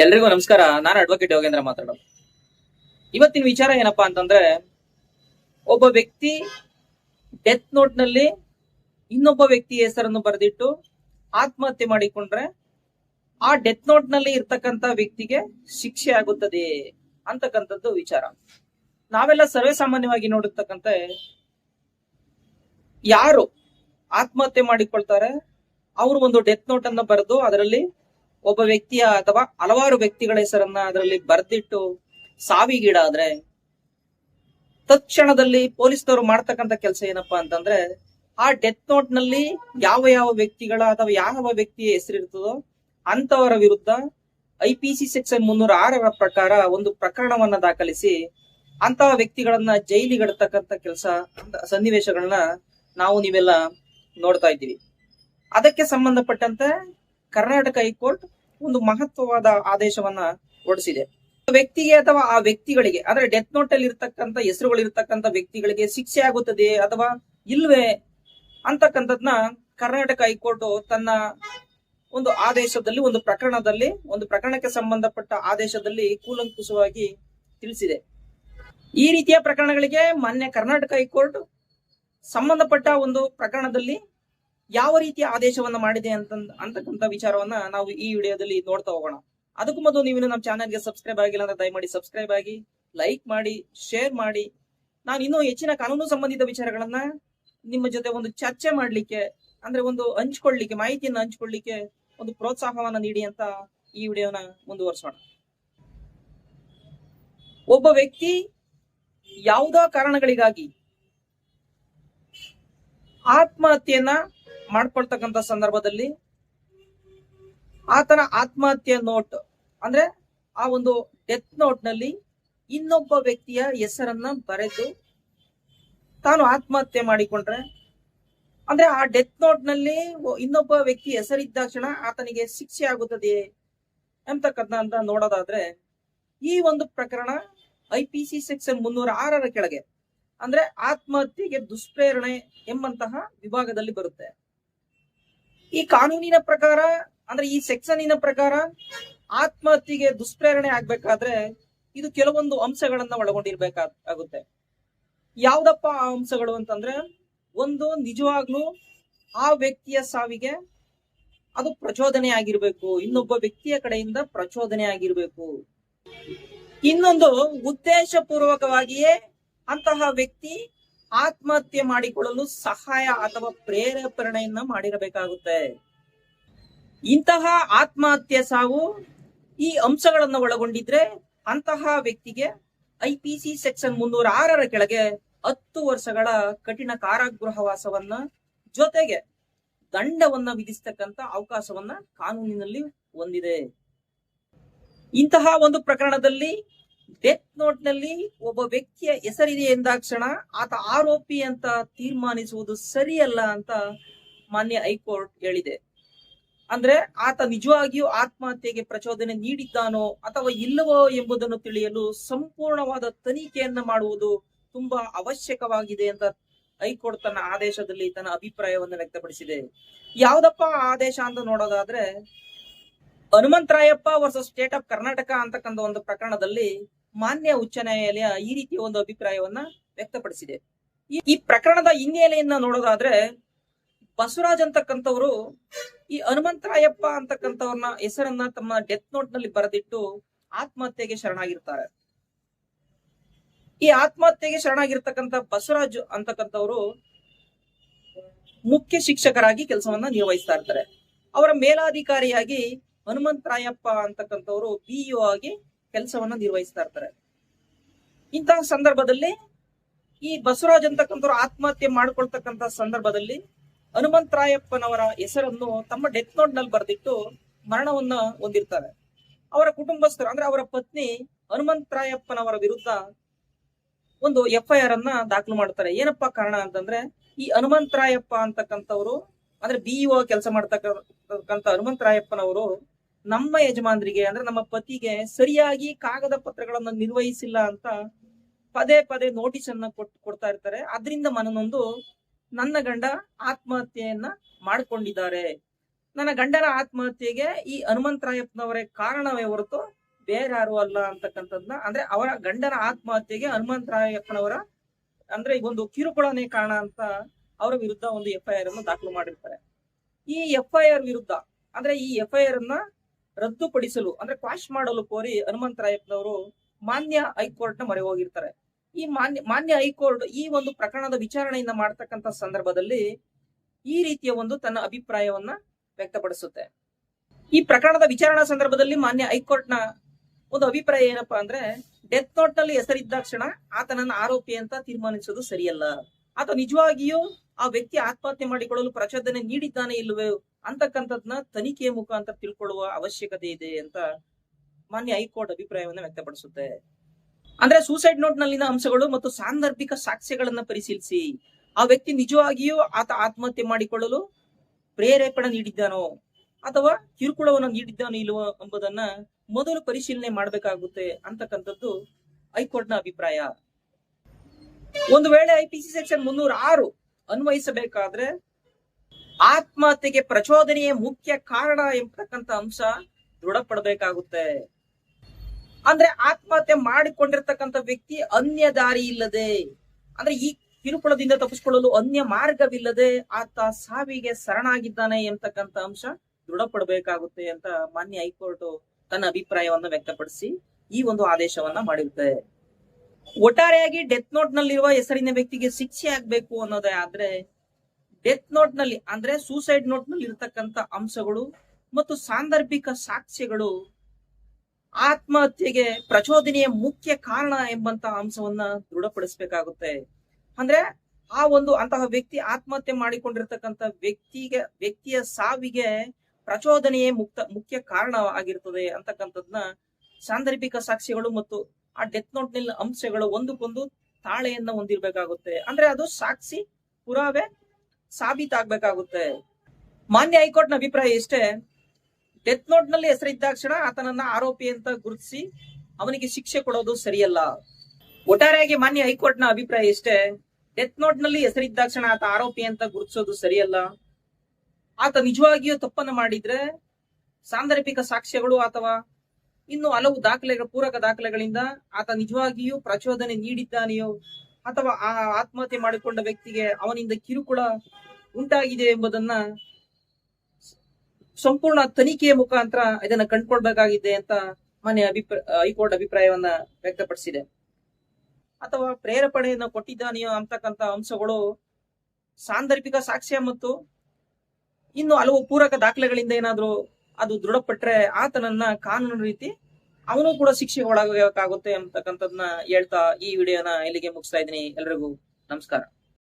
ಎಲ್ರಿಗೂ ನಮಸ್ಕಾರ. ನಾನು ಅಡ್ವೊಕೇಟ್ ಯೋಗೇಂದ್ರ ಮಾತಾಡೋದು. ಇವತ್ತಿನ ವಿಚಾರ ಏನಪ್ಪಾ ಅಂತಂದ್ರೆ, ಒಬ್ಬ ವ್ಯಕ್ತಿ ಡೆತ್ ನೋಟ್ನಲ್ಲಿ ಇನ್ನೊಬ್ಬ ವ್ಯಕ್ತಿ ಹೆಸರನ್ನು ಬರೆದಿಟ್ಟು ಆತ್ಮಹತ್ಯೆ ಮಾಡಿಕೊಂಡ್ರೆ ಆ ಡೆತ್ ನೋಟ್ನಲ್ಲಿ ಇರ್ತಕ್ಕಂತ ವ್ಯಕ್ತಿಗೆ ಶಿಕ್ಷೆ ಆಗುತ್ತದೆ ಅಂತಕ್ಕಂಥದ್ದು ವಿಚಾರ. ನಾವೆಲ್ಲ ಸರ್ವೇ ಸಾಮಾನ್ಯವಾಗಿ ನೋಡಿರ್ತಕ್ಕಂತ ಯಾರು ಆತ್ಮಹತ್ಯೆ ಮಾಡಿಕೊಳ್ತಾರೆ, ಅವರು ಒಂದು ಡೆತ್ ನೋಟ್ ಅನ್ನ ಬರೆದು ಅದರಲ್ಲಿ ಒಬ್ಬ ವ್ಯಕ್ತಿಯ ಅಥವಾ ಹಲವಾರು ವ್ಯಕ್ತಿಗಳ ಹೆಸರನ್ನ ಅದರಲ್ಲಿ ಬರೆದಿಟ್ಟು ಸಾವಿಗೀಡಾದ್ರೆ, ತತ್ಕ್ಷಣದಲ್ಲಿ ಪೊಲೀಸ್ನವರು ಮಾಡ್ತಕ್ಕಂಥ ಕೆಲಸ ಏನಪ್ಪಾ ಅಂತಂದ್ರೆ, ಆ ಡೆತ್ ನೋಟ್ನಲ್ಲಿ ಯಾವ ಯಾವ ವ್ಯಕ್ತಿಗಳ ಅಥವಾ ಯಾವ ವ್ಯಕ್ತಿಯ ಹೆಸರಿರ್ತದೋ ಅಂತವರ ವಿರುದ್ಧ ಐ ಪಿ ಸಿ ಸೆಕ್ಷನ್ ಮುನ್ನೂರ ಆರರ ಪ್ರಕಾರ ಒಂದು ಪ್ರಕರಣವನ್ನ ದಾಖಲಿಸಿ ಅಂತಹ ವ್ಯಕ್ತಿಗಳನ್ನ ಜೈಲಿಗಡತಕ್ಕಂತ ಕೆಲಸ, ಸನ್ನಿವೇಶಗಳನ್ನ ನಾವು ನೀವೆಲ್ಲ ನೋಡ್ತಾ ಇದ್ದೀವಿ. ಅದಕ್ಕೆ ಸಂಬಂಧಪಟ್ಟಂತೆ ಕರ್ನಾಟಕ ಹೈಕೋರ್ಟ್ ಒಂದು ಮಹತ್ವವಾದ ಆದೇಶವನ್ನ ಹೊರಡಿಸಿದೆ. ವ್ಯಕ್ತಿಗೆ ಅಥವಾ ಆ ವ್ಯಕ್ತಿಗಳಿಗೆ, ಅಂದ್ರೆ ಡೆತ್ ನೋಟ್ ಅಲ್ಲಿ ಇರ್ತಕ್ಕಂಥ ಹೆಸರುಗಳು ಇರ್ತಕ್ಕಂಥ ವ್ಯಕ್ತಿಗಳಿಗೆ ಶಿಕ್ಷೆ ಆಗುತ್ತದೆ ಅಥವಾ ಇಲ್ವೇ ಅಂತಕ್ಕಂಥದ್ನ ಕರ್ನಾಟಕ ಹೈಕೋರ್ಟ್ ತನ್ನ ಒಂದು ಆದೇಶದಲ್ಲಿ, ಒಂದು ಪ್ರಕರಣದಲ್ಲಿ, ಒಂದು ಪ್ರಕರಣಕ್ಕೆ ಸಂಬಂಧಪಟ್ಟ ಆದೇಶದಲ್ಲಿ ಕೂಲಂಕುಷವಾಗಿ ತಿಳಿಸಿದೆ. ಈ ರೀತಿಯ ಪ್ರಕರಣಗಳಿಗೆ ಮಾನ್ಯ ಕರ್ನಾಟಕ ಹೈಕೋರ್ಟ್ ಸಂಬಂಧಪಟ್ಟ ಒಂದು ಪ್ರಕರಣದಲ್ಲಿ ಯಾವ ರೀತಿಯ ಆದೇಶವನ್ನ ಮಾಡಿದೆ ಅಂತ ಅಂತಕ್ಕಂಥ ವಿಚಾರವನ್ನ ನಾವು ಈ ವಿಡಿಯೋದಲ್ಲಿ ನೋಡ್ತಾ ಹೋಗೋಣ. ಅದಕ್ಕೂ ಮೊದಲು ನೀವು ನಮ್ಮ ಚಾನೆಲ್ಗೆ ಸಬ್ಸ್ಕ್ರೈಬ್ ಆಗಿಲ್ಲ ಅಂದ್ರೆ ದಯಮಾಡಿ ಸಬ್ಸ್ಕ್ರೈಬ್ ಆಗಿ, ಲೈಕ್ ಮಾಡಿ, ಶೇರ್ ಮಾಡಿ. ನಾನು ಇನ್ನೂ ಹೆಚ್ಚಿನ ಕಾನೂನು ಸಂಬಂಧಿತ ವಿಚಾರಗಳನ್ನ ನಿಮ್ಮ ಜೊತೆ ಒಂದು ಚರ್ಚೆ ಮಾಡ್ಲಿಕ್ಕೆ, ಅಂದ್ರೆ ಒಂದು ಹಂಚ್ಕೊಳ್ಳಿಕ್ಕೆ, ಮಾಹಿತಿಯನ್ನು ಹಂಚ್ಕೊಳ್ಳಿಕ್ಕೆ ಒಂದು ಪ್ರೋತ್ಸಾಹವನ್ನ ನೀಡಿ ಅಂತ ಈ ವಿಡಿಯೋನ ಮುಂದುವರಿಸೋಣ. ಒಬ್ಬ ವ್ಯಕ್ತಿ ಯಾವುದೋ ಕಾರಣಗಳಿಗಾಗಿ ಆತ್ಮಹತ್ಯೆಯನ್ನ ಮಾಡ್ಕೊಳ್ತಕ್ಕಂತ ಸಂದರ್ಭದಲ್ಲಿ ಆತನ ಆತ್ಮಹತ್ಯೆ ನೋಟ್, ಅಂದ್ರೆ ಆ ಒಂದು ಡೆತ್ ನೋಟ್ನಲ್ಲಿ ಇನ್ನೊಬ್ಬ ವ್ಯಕ್ತಿಯ ಹೆಸರನ್ನ ಬರೆದು ತಾನು ಆತ್ಮಹತ್ಯೆ ಮಾಡಿಕೊಂಡ್ರೆ, ಅಂದ್ರೆ ಆ ಡೆತ್ ನೋಟ್ನಲ್ಲಿ ಇನ್ನೊಬ್ಬ ವ್ಯಕ್ತಿ ಹೆಸರಿದ್ದಾಕ್ಷಣ ಆತನಿಗೆ ಶಿಕ್ಷೆ ಆಗುತ್ತದೆ ಎಂತಕ್ಕಂತ ನೋಡೋದಾದ್ರೆ, ಈ ಒಂದು ಪ್ರಕರಣ ಐ ಪಿ ಸಿ ಸೆಕ್ಷನ್ ಮುನ್ನೂರ ಆರರ ಕೆಳಗೆ, ಅಂದ್ರೆ ಆತ್ಮಹತ್ಯೆಗೆ ದುಷ್ಪ್ರೇರಣೆ ಎಂಬಂತಹ ವಿಭಾಗದಲ್ಲಿ ಬರುತ್ತೆ. ಈ ಕಾನೂನಿನ ಪ್ರಕಾರ, ಅಂದ್ರೆ ಈ ಸೆಕ್ಷನಿನ ಪ್ರಕಾರ ಆತ್ಮಹತ್ಯೆಗೆ ದುಷ್ಪ್ರೇರಣೆ ಆಗ್ಬೇಕಾದ್ರೆ ಇದು ಕೆಲವೊಂದು ಅಂಶಗಳನ್ನ ಒಳಗೊಂಡಿರ್ಬೇಕಾಗುತ್ತೆ. ಯಾವ್ದಪ್ಪ ಆ ಅಂಶಗಳು ಅಂತಂದ್ರೆ, ಒಂದು ನಿಜವಾಗ್ಲೂ ಆ ವ್ಯಕ್ತಿಯ ಸಾವಿಗೆ ಅದು ಪ್ರಚೋದನೆ ಆಗಿರ್ಬೇಕು, ಇನ್ನೊಬ್ಬ ವ್ಯಕ್ತಿಯ ಕಡೆಯಿಂದ ಪ್ರಚೋದನೆ ಆಗಿರ್ಬೇಕು. ಇನ್ನೊಂದು ಉದ್ದೇಶ ಪೂರ್ವಕವಾಗಿಯೇ ಅಂತಹ ವ್ಯಕ್ತಿ ಆತ್ಮಹತ್ಯೆ ಮಾಡಿಕೊಳ್ಳಲು ಸಹಾಯ ಅಥವಾ ಪ್ರೇರೇಪಣೆಯನ್ನ ಮಾಡಿರಬೇಕಾಗುತ್ತೆ. ಇಂತಹ ಆತ್ಮಹತ್ಯೆ ಸಾವು ಈ ಅಂಶಗಳನ್ನು ಒಳಗೊಂಡಿದ್ರೆ ಅಂತಹ ವ್ಯಕ್ತಿಗೆ ಐ ಪಿ ಸಿ ಸೆಕ್ಷನ್ ಮುನ್ನೂರ ಆರರ ಕೆಳಗೆ ಹತ್ತು ವರ್ಷಗಳ ಕಠಿಣ ಕಾರಾಗೃಹವಾಸವನ್ನ ಜೊತೆಗೆ ದಂಡವನ್ನ ವಿಧಿಸತಕ್ಕಂತ ಅವಕಾಶವನ್ನ ಕಾನೂನಿನಲ್ಲಿ ಹೊಂದಿದೆ. ಇಂತಹ ಒಂದು ಪ್ರಕರಣದಲ್ಲಿ ಡೆತ್ ನೋಟ್ನಲ್ಲಿ ಒಬ್ಬ ವ್ಯಕ್ತಿಯ ಹೆಸರಿದೆ ಎಂದಾಕ್ಷಣ ಆತ ಆರೋಪಿ ಅಂತ ತೀರ್ಮಾನಿಸುವುದು ಸರಿಯಲ್ಲ ಅಂತ ಮಾನ್ಯ ಹೈಕೋರ್ಟ್ ಹೇಳಿದೆ. ಅಂದ್ರೆ ಆತ ನಿಜವಾಗಿಯೂ ಆತ್ಮಹತ್ಯೆಗೆ ಪ್ರಚೋದನೆ ನೀಡಿದ್ದಾನೋ ಅಥವಾ ಇಲ್ಲವೋ ಎಂಬುದನ್ನು ತಿಳಿಯಲು ಸಂಪೂರ್ಣವಾದ ತನಿಖೆಯನ್ನ ಮಾಡುವುದು ತುಂಬಾ ಅವಶ್ಯಕವಾಗಿದೆ ಅಂತ ಹೈಕೋರ್ಟ್ ತನ್ನ ಆದೇಶದಲ್ಲಿ ತನ್ನ ಅಭಿಪ್ರಾಯವನ್ನು ವ್ಯಕ್ತಪಡಿಸಿದೆ. ಯಾವ್ದಪ್ಪ ಆದೇಶ ಅಂತ ನೋಡೋದಾದ್ರೆ, Hanumantharayappa versus state of Karnataka ಅಂತಕ್ಕಂಥ ಒಂದು ಪ್ರಕರಣದಲ್ಲಿ ಮಾನ್ಯ ಉಚ್ಚ ನ್ಯಾಯಾಲಯ ಈ ರೀತಿಯ ಒಂದು ಅಭಿಪ್ರಾಯವನ್ನ ವ್ಯಕ್ತಪಡಿಸಿದೆ. ಈ- ಪ್ರಕರಣದ ಹಿನ್ನೆಲೆಯನ್ನ ನೋಡೋದಾದ್ರೆ ಬಸವರಾಜ್ ಅಂತಕ್ಕಂಥವ್ರು ಈ ಹನುಮಂತರಾಯಪ್ಪ ಅಂತಕ್ಕಂಥವ್ರನ್ನ ಹೆಸರನ್ನ ತಮ್ಮ ಡೆತ್ ನೋಟ್ನಲ್ಲಿ ಬರೆದಿಟ್ಟು ಆತ್ಮಹತ್ಯೆಗೆ ಶರಣಾಗಿರ್ತಾರೆ. ಈ ಆತ್ಮಹತ್ಯೆಗೆ ಶರಣಾಗಿರ್ತಕ್ಕಂಥ ಬಸವರಾಜ್ ಅಂತಕ್ಕಂಥವ್ರು ಮುಖ್ಯ ಶಿಕ್ಷಕರಾಗಿ ಕೆಲಸವನ್ನ ನಿರ್ವಹಿಸ್ತಾ ಇರ್ತಾರೆ. ಅವರ ಮೇಲಾಧಿಕಾರಿಯಾಗಿ ಹನುಮಂತರಾಯಪ್ಪ ಅಂತಕ್ಕಂಥವ್ರು ಬಿಇಒ ಆಗಿ ಕೆಲಸವನ್ನ ನಿರ್ವಹಿಸ್ತಾ ಇರ್ತಾರೆ. ಇಂತಹ ಸಂದರ್ಭದಲ್ಲಿ ಈ ಬಸವರಾಜ್ ಅಂತಕ್ಕಂಥವ್ರು ಆತ್ಮಹತ್ಯೆ ಮಾಡ್ಕೊಳ್ತಕ್ಕಂತ ಸಂದರ್ಭದಲ್ಲಿ ಹನುಮಂತರಾಯಪ್ಪನವರ ಹೆಸರನ್ನು ತಮ್ಮ ಡೆತ್ ನೋಟ್ನಲ್ಲಿ ಬರೆದಿಟ್ಟು ಮರಣವನ್ನ ಹೊಂದಿರ್ತಾರೆ. ಅವರ ಕುಟುಂಬಸ್ಥರು ಅಂದ್ರೆ ಅವರ ಪತ್ನಿ ಹನುಮಂತರಾಯಪ್ಪನವರ ವಿರುದ್ಧ ಒಂದು ಎಫ್ ಐ ಅನ್ನ ದಾಖಲು ಮಾಡ್ತಾರೆ. ಏನಪ್ಪಾ ಕಾರಣ ಅಂತಂದ್ರೆ ಈ ಹನುಮಂತರಾಯಪ್ಪ ಅಂತಕ್ಕಂಥವ್ರು ಅಂದ್ರೆ ಬಿಇಒ ಕೆಲಸ ಮಾಡ್ತಕ್ಕಂಥ ಹನುಮಂತರಾಯಪ್ಪನವರು ನಮ್ಮ ಯಜಮಾನರಿಗೆ ಅಂದ್ರೆ ನಮ್ಮ ಪತಿಗೆ ಸರಿಯಾಗಿ ಕಾಗದ ಪತ್ರಗಳನ್ನ ನಿರ್ವಹಿಸಿಲ್ಲ ಅಂತ ಪದೇ ಪದೇ ನೋಟಿಸ್ ಅನ್ನ ಕೊಟ್, ಕೊಡ್ತಾ ಇರ್ತಾರೆ. ಅದರಿಂದ ಮನನೊಂದು ನನ್ನ ಗಂಡ ಆತ್ಮಹತ್ಯೆಯನ್ನ ಮಾಡ್ಕೊಂಡಿದ್ದಾರೆ. ನನ್ನ ಗಂಡನ ಆತ್ಮಹತ್ಯೆಗೆ ಈ ಹನುಮಂತರಾಯಪ್ಪನವರೇ ಕಾರಣವೇ ಹೊರತು ಬೇರೆ ಯಾರು ಅಲ್ಲ ಅಂತಕ್ಕಂಥದ್ನ, ಅಂದ್ರೆ ಅವರ ಗಂಡನ ಆತ್ಮಹತ್ಯೆಗೆ ಹನುಮಂತರಾಯಪ್ಪನವರ ಅಂದ್ರೆ ಒಂದು ಕಿರುಕುಳನೇ ಕಾರಣ ಅಂತ ಅವರ ವಿರುದ್ಧ ಒಂದು ಎಫ್ ಐ ಆರ್ ಅನ್ನು ದಾಖಲು ಮಾಡಿರ್ತಾರೆ. ಈ ಎಫ್ ಐ ಆರ್ ವಿರುದ್ಧ, ಅಂದ್ರೆ ಈ ಎಫ್ ಐ ಆರ್ ಅನ್ನ ರದ್ದುಪಡಿಸಲು, ಅಂದ್ರೆ ಕ್ವಾಶ್ ಮಾಡಲು ಕೋರಿ ಹನುಮಂತರಾಯಪ್ಪನವರು ಮಾನ್ಯ ಹೈಕೋರ್ಟ್ನ ಮೊರೆ ಹೋಗಿರ್ತಾರೆ. ಈ ಮಾನ್ಯ ಮಾನ್ಯ ಹೈಕೋರ್ಟ್ ಈ ಒಂದು ಪ್ರಕರಣದ ವಿಚಾರಣೆಯಿಂದ ಮಾಡ್ತಕ್ಕಂತ ಸಂದರ್ಭದಲ್ಲಿ ಈ ರೀತಿಯ ಒಂದು ತನ್ನ ಅಭಿಪ್ರಾಯವನ್ನ ವ್ಯಕ್ತಪಡಿಸುತ್ತೆ. ಈ ಪ್ರಕರಣದ ವಿಚಾರಣಾ ಸಂದರ್ಭದಲ್ಲಿ ಮಾನ್ಯ ಹೈಕೋರ್ಟ್ನ ಒಂದು ಅಭಿಪ್ರಾಯ ಏನಪ್ಪಾ ಅಂದ್ರೆ ಡೆತ್ ನೋಟ್ನಲ್ಲಿ ಹೆಸರಿದ್ದಾಕ್ಷಣ ಆತನನ್ನ ಆರೋಪಿ ಅಂತ ತೀರ್ಮಾನಿಸೋದು ಸರಿಯಲ್ಲ. ಅಥವಾ ನಿಜವಾಗಿಯೂ ಆ ವ್ಯಕ್ತಿ ಆತ್ಮಹತ್ಯೆ ಮಾಡಿಕೊಳ್ಳಲು ಪ್ರಚೋದನೆ ನೀಡಿದ್ದಾನೆ ಇಲ್ಲವೇ ಅಂತಕ್ಕಂಥದ್ನ ತನಿಖೆಯ ಮುಖಾಂತರ ತಿಳ್ಕೊಳ್ಳುವ ಅವಶ್ಯಕತೆ ಇದೆ ಅಂತ ಮಾನ್ಯ ಹೈಕೋರ್ಟ್ ಅಭಿಪ್ರಾಯವನ್ನ ವ್ಯಕ್ತಪಡಿಸುತ್ತೆ. ಅಂದ್ರೆ ಸೂಸೈಡ್ ನೋಟ್ ನಲ್ಲಿನ ಅಂಶಗಳು ಮತ್ತು ಸಾಂದರ್ಭಿಕ ಸಾಕ್ಷ್ಯಗಳನ್ನ ಪರಿಶೀಲಿಸಿ. ಆ ವ್ಯಕ್ತಿ ನಿಜವಾಗಿಯೂ ಆತ ಆತ್ಮಹತ್ಯೆ ಮಾಡಿಕೊಳ್ಳಲು ಪ್ರೇರೇಪಣೆ ನೀಡಿದ್ದಾನೋ ಅಥವಾ ಕಿರುಕುಳವನ್ನು ನೀಡಿದ್ದಾನೋ ಇಲ್ಲವೋ ಎಂಬುದನ್ನ ಮೊದಲು ಪರಿಶೀಲನೆ ಮಾಡಬೇಕಾಗುತ್ತೆ ಅಂತಕ್ಕಂಥದ್ದು ಹೈಕೋರ್ಟ್ನ ಅಭಿಪ್ರಾಯ. ಒಂದು ವೇಳೆ ಐಪಿಸಿ ಸೆಕ್ಷನ್ ಮುನ್ನೂರ ಆರು ಅನ್ವಯಿಸಬೇಕಾದ್ರೆ ಆತ್ಮಹತ್ಯೆಗೆ ಪ್ರಚೋದನೆಯ ಮುಖ್ಯ ಕಾರಣ ಎಂಬತಕ್ಕಂತ ಅಂಶ ದೃಢಪಡಬೇಕಾಗುತ್ತೆ. ಅಂದ್ರೆ ಆತ್ಮಹತ್ಯೆ ಮಾಡಿಕೊಂಡಿರ್ತಕ್ಕಂಥ ವ್ಯಕ್ತಿ ಅನ್ಯ ದಾರಿ ಇಲ್ಲದೆ, ಅಂದ್ರೆ ಈ ಕಿರುಕುಳದಿಂದ ತಪ್ಪಿಸಿಕೊಳ್ಳಲು ಅನ್ಯ ಮಾರ್ಗವಿಲ್ಲದೆ ಆತ ಸಾವಿಗೆ ಶರಣಾಗಿದ್ದಾನೆ ಎಂತಕ್ಕಂಥ ಅಂಶ ದೃಢಪಡಬೇಕಾಗುತ್ತೆ ಅಂತ ಮಾನ್ಯ ಹೈಕೋರ್ಟ್ ತನ್ನ ಅಭಿಪ್ರಾಯವನ್ನ ವ್ಯಕ್ತಪಡಿಸಿ ಈ ಒಂದು ಆದೇಶವನ್ನ ಮಾಡಿರುತ್ತೆ. ಒಟ್ಟಾರೆಯಾಗಿ ಡೆತ್ ನೋಟ್ ನಲ್ಲಿರುವ ಹೆಸರಿನ ವ್ಯಕ್ತಿಗೆ ಶಿಕ್ಷೆ ಆಗ್ಬೇಕು ಅನ್ನೋದೇ ಆದ್ರೆ ಡೆತ್ ನೋಟ್ನಲ್ಲಿ ಅಂದ್ರೆ ಸೂಸೈಡ್ ನೋಟ್ನಲ್ಲಿ ಇರತಕ್ಕಂತ ಅಂಶಗಳು ಮತ್ತು ಸಾಂದರ್ಭಿಕ ಸಾಕ್ಷ್ಯಗಳು ಆತ್ಮಹತ್ಯೆಗೆ ಪ್ರಚೋದನೆಯ ಮುಖ್ಯ ಕಾರಣ ಎಂಬಂತ ಅಂಶವನ್ನ ದೃಢಪಡಿಸಬೇಕಾಗುತ್ತೆ. ಅಂದ್ರೆ ಆ ಒಂದು ಅಂತಹ ವ್ಯಕ್ತಿ ಆತ್ಮಹತ್ಯೆ ಮಾಡಿಕೊಂಡಿರ್ತಕ್ಕಂಥ ವ್ಯಕ್ತಿಗೆ, ವ್ಯಕ್ತಿಯ ಸಾವಿಗೆ ಪ್ರಚೋದನೆಯೇ ಮುಕ್ತ, ಮುಖ್ಯ ಕಾರಣ ಆಗಿರ್ತದೆ ಅಂತಕ್ಕಂಥದ್ನ ಸಾಂದರ್ಭಿಕ ಸಾಕ್ಷ್ಯಗಳು ಮತ್ತು ಆ ಡೆತ್ ನೋಟ್ನಲ್ಲಿ ಅಂಶಗಳು ಒಂದಕ್ಕೊಂದು ತಾಳೆಯನ್ನ ಹೊಂದಿರಬೇಕಾಗುತ್ತೆ. ಅಂದ್ರೆ ಅದು ಸಾಕ್ಷಿ ಪುರಾವೆ ಸಾಬೀತಾಗಬೇಕಾಗುತ್ತೆ. ಮಾನ್ಯ ಹೈಕೋರ್ಟ್ನ ಅಭಿಪ್ರಾಯ ಇಷ್ಟೇ. ಡೆತ್ ನೋಟ್ನಲ್ಲಿ ಹೆಸರಿದ್ದಾಕ್ಷಣ ಆತನನ್ನ ಆರೋಪಿ ಅಂತ ಗುರುತಿಸಿ ಅವನಿಗೆ ಶಿಕ್ಷೆ ಕೊಡೋದು ಸರಿಯಲ್ಲ. ಒಟ್ಟಾರೆಯಾಗಿ ಮಾನ್ಯ ಹೈಕೋರ್ಟ್ನ ಅಭಿಪ್ರಾಯ ಇಷ್ಟೇ. ಡೆತ್ ನೋಟ್ನಲ್ಲಿ ಹೆಸರಿದ್ದಾಕ್ಷಣ ಆತ ಆರೋಪಿ ಅಂತ ಗುರುತಿಸೋದು ಸರಿಯಲ್ಲ. ಆತ ನಿಜವಾಗಿಯೂ ತಪ್ಪನ್ನು ಮಾಡಿದ್ರೆ ಸಾಂದರ್ಭಿಕ ಸಾಕ್ಷ್ಯಗಳು ಅಥವಾ ಇನ್ನು ಹಲವು ದಾಖಲೆಗಳ, ಪೂರಕ ದಾಖಲೆಗಳಿಂದ ಆತ ನಿಜವಾಗಿಯೂ ಪ್ರಚೋದನೆ ನೀಡಿದ್ದಾನೆಯೋ ಅಥವಾ ಆ ಆತ್ಮಹತ್ಯೆ ಮಾಡಿಕೊಂಡ ವ್ಯಕ್ತಿಗೆ ಅವನಿಂದ ಕಿರುಕುಳ ಉಂಟಾಗಿದೆ ಎಂಬುದನ್ನ ಸಂಪೂರ್ಣ ತನಿಖೆಯ ಮುಖಾಂತರ ಇದನ್ನ ಕಂಡುಕೊಳ್ಬೇಕಾಗಿದೆ ಅಂತ ಮನೆ ಅಭಿಪ್ರಾಯ ಹೈಕೋರ್ಟ್ ಅಭಿಪ್ರಾಯವನ್ನ ವ್ಯಕ್ತಪಡಿಸಿದೆ. ಅಥವಾ ಪ್ರೇರೇಪಣೆಯನ್ನು ಕೊಟ್ಟಿದ್ದಾನೆಯೋ ಅಂತಕ್ಕಂತ ಅಂಶಗಳು ಸಾಂದರ್ಭಿಕ ಸಾಕ್ಷ್ಯ ಮತ್ತು ಇನ್ನು ಹಲವು ಪೂರಕ ದಾಖಲೆಗಳಿಂದ ಏನಾದ್ರೂ ಅದು ದೃಢಪಟ್ರೆ ಆತನನ್ನ ಕಾನೂನು ರೀತಿ ಅವನು ಕೂಡ ಶಿಕ್ಷೆಗೆ ಒಳಗಾಗಬೇಕಾಗುತ್ತೆ ಅಂತಕ್ಕಂಥದ್ನ ಹೇಳ್ತಾ ಈ ವಿಡಿಯೋನ ಇಲ್ಲಿಗೆ ಮುಗಿಸ್ತಾ ಇದ್ದೀನಿ. ಎಲ್ರಿಗೂ ನಮಸ್ಕಾರ.